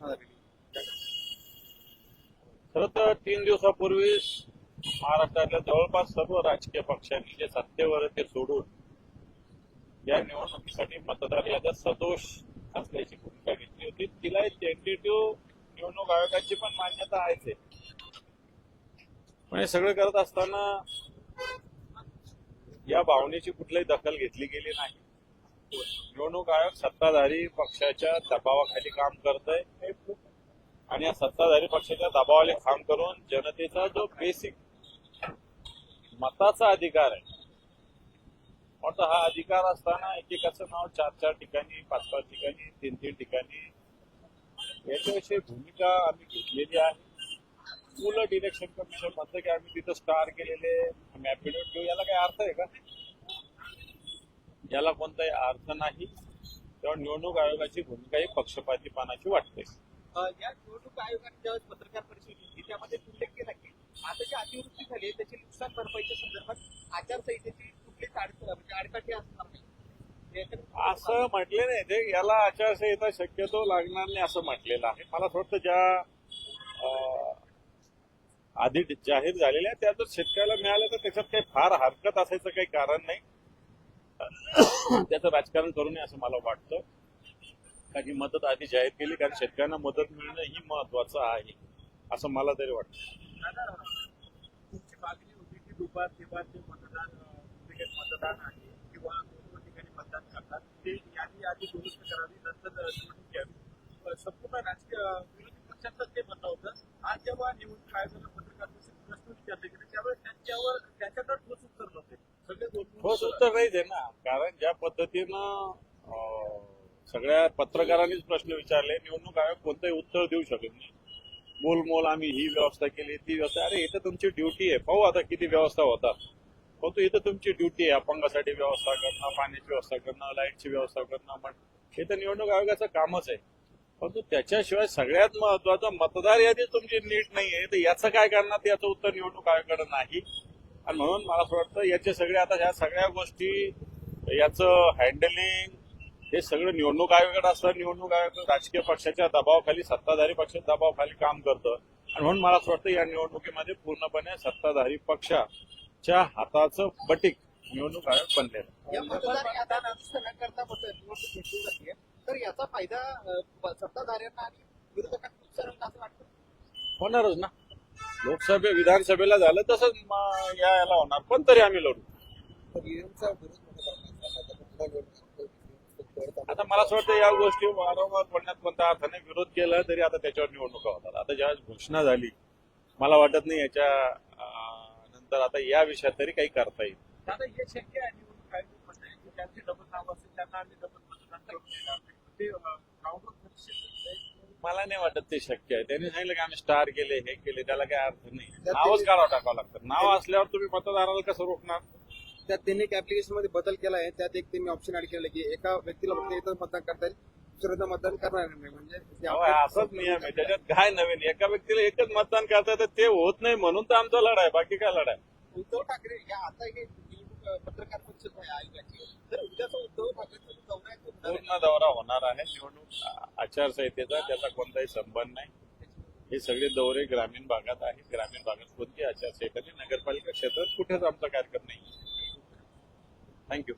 खर घोषणा झालेली तर तीन दिवसापूर्वी महाराष्ट्रातल्या जवळपास सर्व राजकीय पक्षांनी जे सत्तेवर ते सोडून या निवडणुकीसाठी मतदार याद्या सदोष असल्याची भूमिका घेतली होती. तिला टेंटेटिव्ह निवडणूक आयोगाची पण मान्यता आहेच आहे. पण हे सगळं करत असताना या भावनेची कुठलीही दखल घेतली गेली नाही. निवडणूक आयोग सत्ताधारी पक्षाच्या दबावाखाली काम करत आहे आणि या सत्ताधारी पक्षाच्या दबावाला काम करून जनतेचा जो बेसिक मताचा अधिकार आहे म्हणतो हा अधिकार असताना एकेकाचं नाव चार चार ठिकाणी पाच पाच ठिकाणी तीन तीन ठिकाणी याच्याविषयी भूमिका आम्ही घेतलेली आहे. उलट इलेक्शन कमिशन म्हणतं की आम्ही तिथं स्टार केलेले आम्ही ऍफिडेव्हिट घेऊ. याला काही अर्थ आहे का? याला कोणताही अर्थ नाही. तेव्हा निवडणूक आयोगाची भूमिका ही पक्षपातीपणाची वाटते. या निवडणूक आयोगाने ज्यावेळेस पत्रकार परिषद घेतली त्यामध्ये उल्लेख केला की आता जी अतिवृष्टी झाली त्याची नुकसान भरपाईच्या संदर्भात आचारसंहितेची कुठलीच म्हणजे आडकाठी असणार नाही. असं म्हटले नाही ते याला आचारसंहिता शक्यतो लागणार नाही असं म्हटलेलं आहे. मला असं वाटतं ज्या आधी जाहीर झालेल्या त्या जर शेतकऱ्याला मिळाल्या तर त्याच्यात काही फार हरकत असायचं काही कारण नाही. त्याचं राजकारण करू नये असं मला वाटतं. कारण ही मदत आधी जाहीर केली कारण शेतकऱ्यांना मदत मिळणं ही महत्वाचं आहे असं मला तरी वाटतं. संपूर्ण राजकीय विरोधी पक्षांचं ते म्हणणं होतं. आज जेव्हा निवडणूक आयोगाला पत्रकार परिषदेत प्रश्न विचारले गेले त्यावेळेस त्यांच्यावर त्यांच्याकडे ठोस उत्तर नव्हते सगळे दोन ठोस उत्तर नाहीच आहे ना कारण ज्या पद्धतीनं सगळ्या पत्रकारांनीच प्रश्न विचारले निवडणूक आयोग कोणतंही उत्तर देऊ शकत नाही. मोल मोल आम्ही ही व्यवस्था केली ती व्यवस्था. अरे इथं तुमची ड्युटी आहे. पाहू आता किती व्यवस्था होतात. परंतु इथं तुमची ड्युटी आहे. अपंगासाठी व्यवस्था करणं पाण्याची व्यवस्था करणं लाईटची व्यवस्था करणं पण हे तर निवडणूक आयोगाचं कामच आहे. परंतु त्याच्याशिवाय सगळ्यात महत्वाचं मतदार यादी तुमची नीट नाही आहे तर याचं काय करणार? याचं उत्तर निवडणूक आयोगाकडे नाही. आणि म्हणून मला असं वाटतं याचे सगळे आता ह्या सगळ्या गोष्टी याचं हँडलिंग हे सगळं निवडणूक आयोगाकडे असतं. निवडणूक आयोग राजकीय पक्षाच्या दबावाखाली सत्ताधारी पक्षाच्या दबावाखाली काम करतं. आणि म्हणून मला असं वाटतं या निवडणुकीमध्ये पूर्णपणे सत्ताधारी पक्षाच्या हाताचं बटीक निवडणूक आयोग बनलेलं तर याचा फायदा सत्ताधाऱ्यांना आणि विरोधकांना होणारच ना. लोकसभे विधानसभेला झालं तसंच म- या याला होणार. पण तरी आम्ही लढू. आता मला असं वाटतं या गोष्टी वारंवार बोलण्यात कोणत्या अर्थाने विरोध केला तरी आता त्याच्यावर निवडणुका होतात. आता ज्यावेळेस घोषणा झाली मला वाटत नाही याच्या नंतर आता या विषयात तरी काही करता येईल. दादा हे शक्य आहे डबल नाव असेल त्यांना आम्ही डबल मतदान करून देणार. ते मला नाही वाटत ते शक्य आहे. त्यांनी सांगितलं की आम्ही स्टार केले हे केले त्याला काही अर्थ नाही. नावच काढावं टाकावं लागतं. नाव असल्यावर तुम्ही मतदाराला कसं रोखणार? त्यात त्यांनी एक ऍप्लिकेशनमध्ये बदल केला आहे. त्यात एक त्यांनी ऑप्शन ऍड केलं की एका व्यक्तीला फक्त एकच मतदान करता येईल. दुसऱ्यांदा मतदान करणार नाही. म्हणजे असाच नियम आहे. त्याच्यात काय नवीन? एका व्यक्तीला एकच मतदान करता येतं ते होत नाही म्हणून तर आमचा लढा आहे. बाकी काय लढा आहे? उद्धव ठाकरे या आता हे निवडणूक पत्रकार परिषद आहे आयोगाची. तर उद्याचा उद्धव ठाकरेचा जो दौरा आहे तो होणार आहे. पूर्ण दौरा होणार आहे. निवडणूक आचारसंहितेचा त्याचा कोणताही संबंध नाही. हे सगळे दौरे ग्रामीण भागात आहेत. ग्रामीण भागात कोणती आचारसंहिता नगरपालिका क्षेत्रात कुठेच आमचा कार्यक्रम नाही. थँक्यू